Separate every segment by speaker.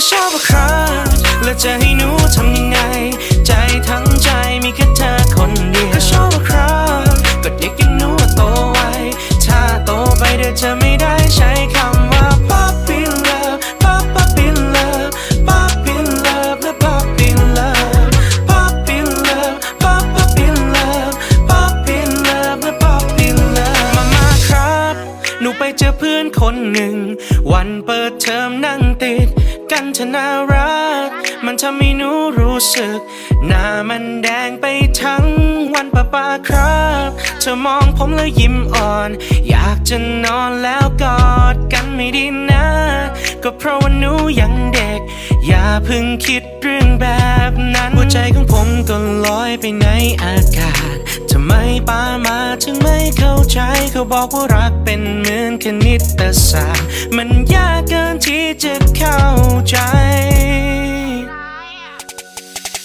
Speaker 1: ก็ชอบครับแล้วจะให้หนูทำยังไง ใจทั้งใจมีแค่เธอคนเดียวก็ชอบครับก็เด็กยังหนูโตไวถ้าโตไปเดี๋ยวจะไม่ได้ใช้คำว่า pop in love pop pop in love pop in love และ pop in love pop in love pop pop in love pop in love และ pop in love มามาครับ หนูไปเจอเพื่อนคนหนึ่ง วันเปิดเทอมนั่งติด กันเธอน่ารัก มันทำให้หนูรู้สึก หน้ามันแดงไปทั้งวันปะปาครับ เธอมองผมแล้วยิ้มอ่อน อยากจะนอนแล้วกอดกันไม่ดีนะ ก็เพราะว่าหนูยังเด็ก อย่าเพิ่งคิดเรื่องแบบนั้น หัวใจของผมก็ลอยไปในอากาศทำไมป้ามาถึงไม่เข้าใจ เขาบอกว่ารักเป็นเหมือนคณิตศาสตร์ มันยากเกิน จะเข้าใจ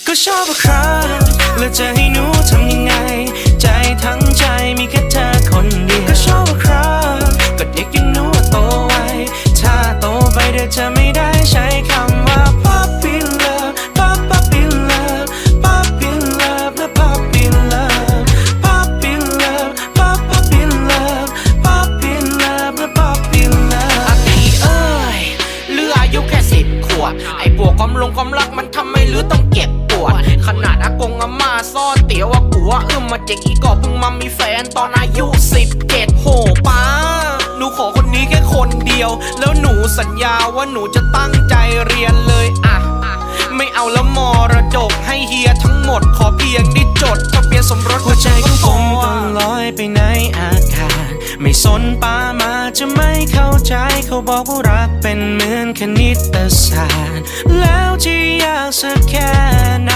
Speaker 1: ก็ชอบอะครับแล้วจะให้หนูทำยังไง ใจทั้งใจมีแค่เธอคนเดียว ก็ชอบอะครับก็เด็กยังหนูโตไวถ้าโตไปเดี๋ยวจะไม่ได้ ว
Speaker 2: ไอ้พวกความลงความรักมันทำให้หรือต้องเก็บปวด ขนาดอากงอาม่าซ่อเตี๋ยวว่ากัวอึ้มมาเจ๊กอีกก็เพิ่งมามีแฟนตอนอายุสิบเจ็ดโหป้าหนูขอคนนี้แค่คนเดียว แล้วหนูสัญญาว่าหนูจะตั้งใจเรียนเลยอะไม่เอาแล้วมรดกให้เฮียทั้งหมด ขอเพียงได้จดทะเบียนสมรส
Speaker 1: หัวใจของผมก็ลอยไปในอากาศ ไม่สนป้ามาจะไม่เข้าใจเขาบอกว่ารักเป็นเหมือนคณิตศาสตร์ แล้วจะยากสักแค่ไหน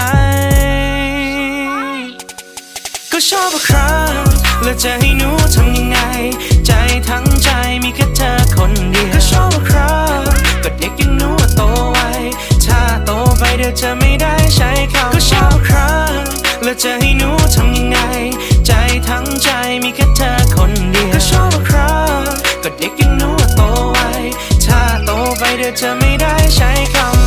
Speaker 1: ก็ชอบครับ แล้วจะให้หนูทำยังไง ไปเดี๋ยวเธอไม่ได้ใช้คำ